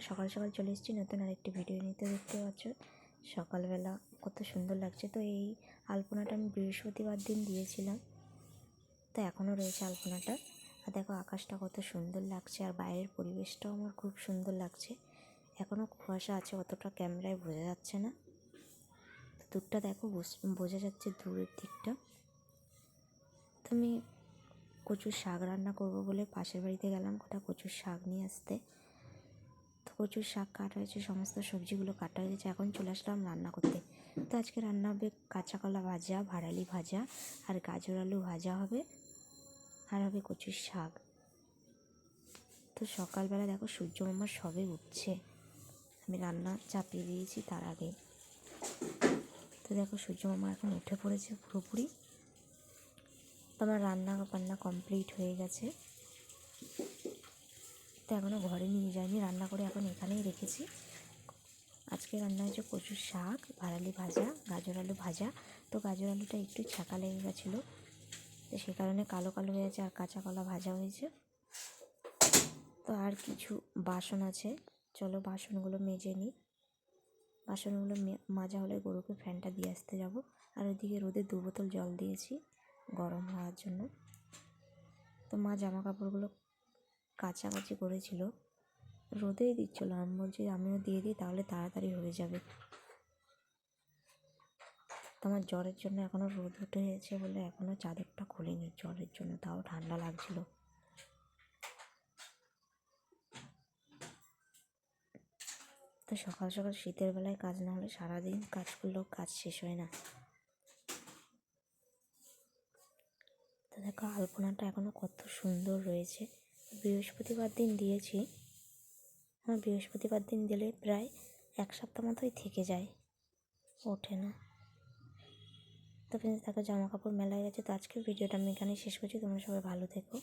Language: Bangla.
সকাল সকাল চলে এসেছি নতুন আরেকটি ভিডিও নিতে দেখতে পাচ্ছ, সকালবেলা কত সুন্দর লাগছে। তো এই আলপনাটা আমি বৃহস্পতিবার দিন দিয়েছিলাম, তো এখনও রয়েছে আলপনাটা। আর দেখো, আকাশটা কত সুন্দর লাগছে, আর বাইরের পরিবেশটাও আমার খুব সুন্দর লাগছে। এখনও কুয়াশা আছে, অতটা ক্যামেরায় বোঝা যাচ্ছে না। তো দূরটা দেখো, বুঝ- যাচ্ছে দূরের দিকটা। তো আমি কচুর শাক রান্না করব বলে পাশের বাড়িতে গেলাম কোথাও কচুর শাক নিয়ে আসতে। কচুর শাক কাটা হয়েছে, সমস্ত সবজিগুলো কাটা হয়ে গেছে, এখন চলে আসলাম রান্না করতে। তো আজকে রান্না হবে কাঁচা কলা ভাজা, ভাড়ালি ভাজা আর গাজর আলু ভাজা হবে আর হবে কচুর শাক। তো সকালবেলা দেখো সূর্য মামা সবে উঠছে, আমি রান্না চাপিয়ে দিয়েছি তার আগে। তো দেখো সূর্য মামা এখন উঠে পড়েছে পুরোপুরি। তো আমার রান্না বান্না কমপ্লিট হয়ে গেছে। তো এখনও ঘরে নিয়ে যাইনি, রান্না করে এখন এখানেই রেখেছি। আজকে রান্না হয়েছে কচুর শাক ভাড়ালি ভাজা, গাজর আলু ভাজা। তো গাজর আলুটা একটু ছাকা লেগে গেছিল, তো সে কারণে কালো কালো হয়ে গেছে আর কাঁচা কলা ভাজা হয়েছে। তো আর কিছু বাসন আছে, চলো বাসনগুলো মেজে নিই। বাসনগুলো মাজা হলে গরুকে ফ্যানটা দিয়ে আসতে যাব। আর ওইদিকে রোদে দু বোতল জল দিয়েছি, গরম হওয়ার জন্য। তো মা জামা কাপড়গুলো কাচাকাচি করেছিল। রোদেই দিচ্ছিল, আমি বলছি, আমিও দিয়ে দিই, তাহলে তাড়াতাড়ি হয়ে যাবে। আমার জ্বরের জন্য এখনও রোদ উঠে গেছে বলে এখনও চাদরটা খুলিনি জ্বরের জন্য, তাও ঠান্ডা লাগছিল। তো সকাল সকাল শীতের বেলায় কাজ না হলে সারাদিন কাজ করলেও কাজ শেষ হয় না। তো দেখো, আলপনাটা এখনও কত সুন্দর রয়েছে। বৃহস্পতিবার দিন দিয়েছি। আমার বৃহস্পতিবার দিন দিলে প্রায় এক সপ্তাহ মতোই থেকে যায়। ওঠে না। তো ফ্রেন্ডস দেখো জামা কাপড় মেলায় গেছে। তো আজকের ভিডিওটা আমি এখানে শেষ করছি। তোমরা সবাই ভালো থেকো।